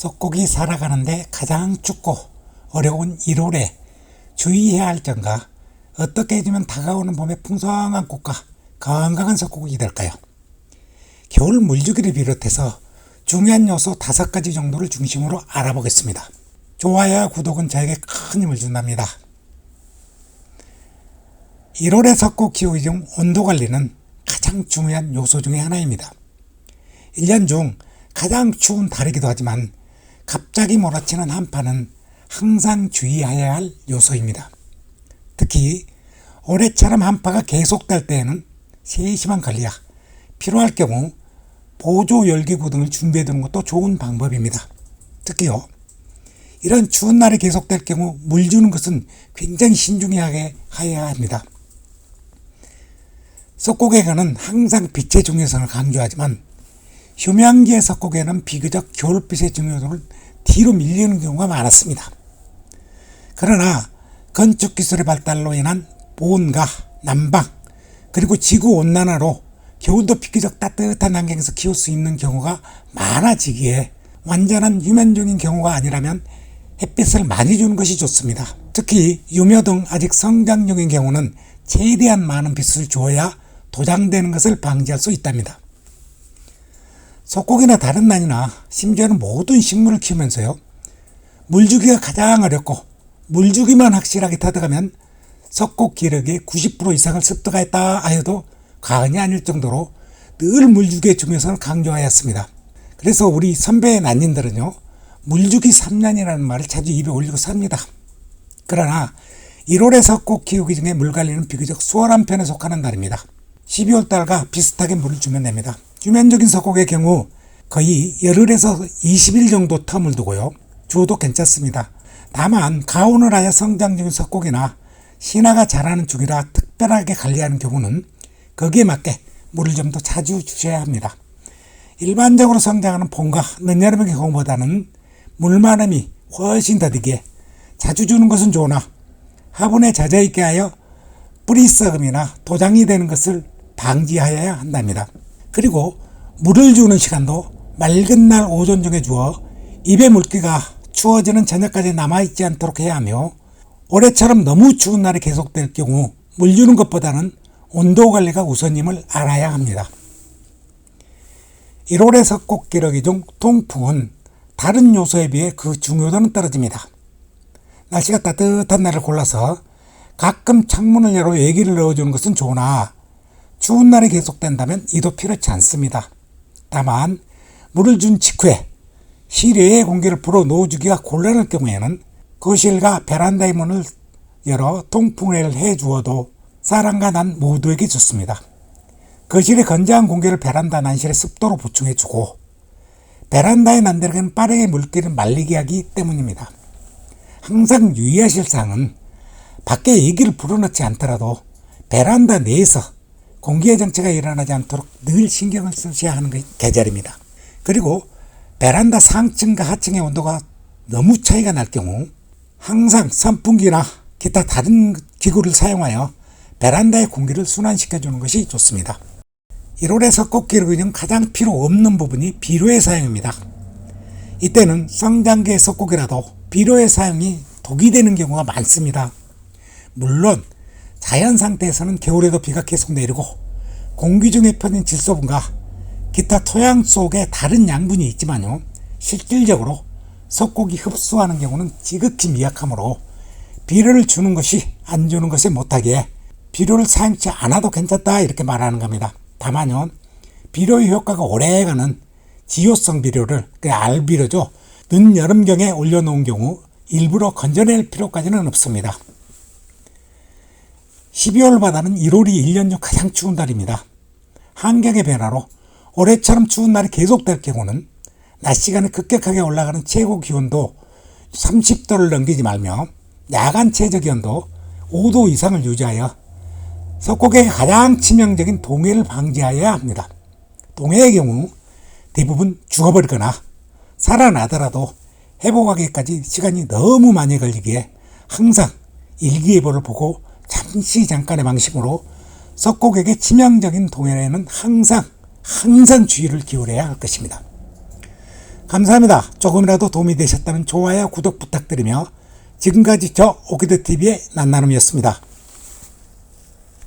속고기 살아가는데 가장 춥고 어려운 1월에 주의해야 할 점과 어떻게 해주면 다가오는 봄의 풍성한 꽃과 건강한 속고기 될까요? 겨울 물주기를 비롯해서 중요한 요소 다섯 가지 정도를 중심으로 알아보겠습니다. 좋아요와 구독은 저에게 큰 힘을 준답니다. 1월에 석고 키우기 중 온도 관리는 가장 중요한 요소 중의 하나입니다. 1년 중 가장 추운 달이기도 하지만 갑자기 몰아치는 한파는 항상 주의해야 할 요소입니다. 특히 올해처럼 한파가 계속될 때에는 세심한 관리야 필요할 경우 보조 열기구 등을 준비해 두는 것도 좋은 방법입니다. 특히요. 이런 추운 날이 계속될 경우 물 주는 것은 굉장히 신중하게 해야 합니다. 석고개는 항상 빛의 중요성을 강조하지만 휴명기의 석고개는 비교적 겨울빛의 중요도를 뒤로 밀리는 경우가 많았습니다. 그러나 건축 기술의 발달로 인한 보온과 난방 그리고 지구 온난화로 겨울도 비교적 따뜻한 환경에서 키울 수 있는 경우가 많아지기에 완전한 유면종인 경우가 아니라면 햇빛을 많이 주는 것이 좋습니다. 특히 유묘 등 아직 성장중인 경우는 최대한 많은 빛을 줘야 도장되는 것을 방지할 수 있답니다. 속고기나 다른 난이나 심지어는 모든 식물을 키우면서요. 물주기가 가장 어렵고 물주기만 확실하게 터득하면 석고 기력의 90% 이상을 습득하 했다 하여도 과언이 아닐 정도로 늘 물주기의 중요성을 강조하였습니다. 그래서 우리 선배 난인들은요. 물주기 3년이라는 말을 자주 입에 올리고 삽니다. 그러나 1월에 석고 키우기 중에 물 관리는 비교적 수월한 편에 속하는 달입니다. 12월 달과 비슷하게 물을 주면 됩니다. 주면적인 석곡의 경우 거의 열흘에서 20일 정도 텀을 두고요. 주도 괜찮습니다. 다만 가온을 하여 성장 중인 석곡이나 신화가 자라는 중이라 특별하게 관리하는 경우는 거기에 맞게 물을 좀 더 자주 주셔야 합니다. 일반적으로 성장하는 봄과 늦여름의 경우보다는 물 많음이 훨씬 더디게 자주 주는 것은 좋으나 화분에 젖어 있게 하여 뿌리 썩음이나 도장이 되는 것을 방지하여야 한답니다. 그리고 물을 주는 시간도 맑은 날 오전 중에 주어 입의 물기가 추워지는 저녁까지 남아있지 않도록 해야 하며 올해처럼 너무 추운 날이 계속될 경우 물 주는 것보다는 온도 관리가 우선임을 알아야 합니다. 1월에 석곡 기러기 중 통풍은 다른 요소에 비해 그 중요도는 떨어집니다. 날씨가 따뜻한 날을 골라서 가끔 창문을 열어 외기를 넣어주는 것은 좋으나 추운 날이 계속된다면 이도 필요치 않습니다. 다만 물을 준 직후에 실외의 공기를 불어 넣어주기가 곤란할 경우에는 거실과 베란다의 문을 열어 통풍을 해주어도 사람과 난 모두에게 좋습니다. 거실의 건조한 공기를 베란다 난실의 습도로 보충해주고 베란다의 난들에는 빠르게 물기를 말리게 하기 때문입니다. 항상 유의하실 사항은 밖에 얘기를 불어넣지 않더라도 베란다 내에서 공기의 정체가 일어나지 않도록 늘 신경을 쓰셔야 하는 게 계절입니다. 그리고 베란다 상층과 하층의 온도가 너무 차이가 날 경우 항상 선풍기나 기타 다른 기구를 사용하여 베란다의 공기를 순환시켜 주는 것이 좋습니다. 1월에 석곡기를 중 가장 필요 없는 부분이 비료의 사용입니다. 이때는 성장기의 석곡이라도 비료의 사용이 독이 되는 경우가 많습니다. 물론 자연 상태에서는 겨울에도 비가 계속 내리고 공기 중에 퍼진 질소분과 기타 토양 속에 다른 양분이 있지만요. 실질적으로 석곡이 흡수하는 경우는 지극히 미약하므로 비료를 주는 것이 안 주는 것에 못하기에 비료를 사용치 않아도 괜찮다 이렇게 말하는 겁니다. 다만요. 비료의 효과가 오래가는 지효성 비료를 그 알비료죠. 늦 여름경에 올려놓은 경우 일부러 건져낼 필요까지는 없습니다. 12월 바다는 1월이 1년 중 가장 추운 달입니다. 환경의 변화로 올해처럼 추운 날이 계속될 경우는 낮 시간에 급격하게 올라가는 최고 기온도 30도를 넘기지 말며 야간 최저 기온도 5도 이상을 유지하여 석고객의 가장 치명적인 동해를 방지하여야 합니다. 동해의 경우 대부분 죽어버리거나 살아나더라도 회복하기까지 시간이 너무 많이 걸리기에 항상 일기예보를 보고 잠시 잠깐의 방식으로 석고객의 치명적인 동해에는 항상 항상 주의를 기울여야 할 것입니다. 감사합니다. 조금이라도 도움이 되셨다면 좋아요, 구독 부탁드리며 지금까지 저 오키드TV의 난나눔이었습니다.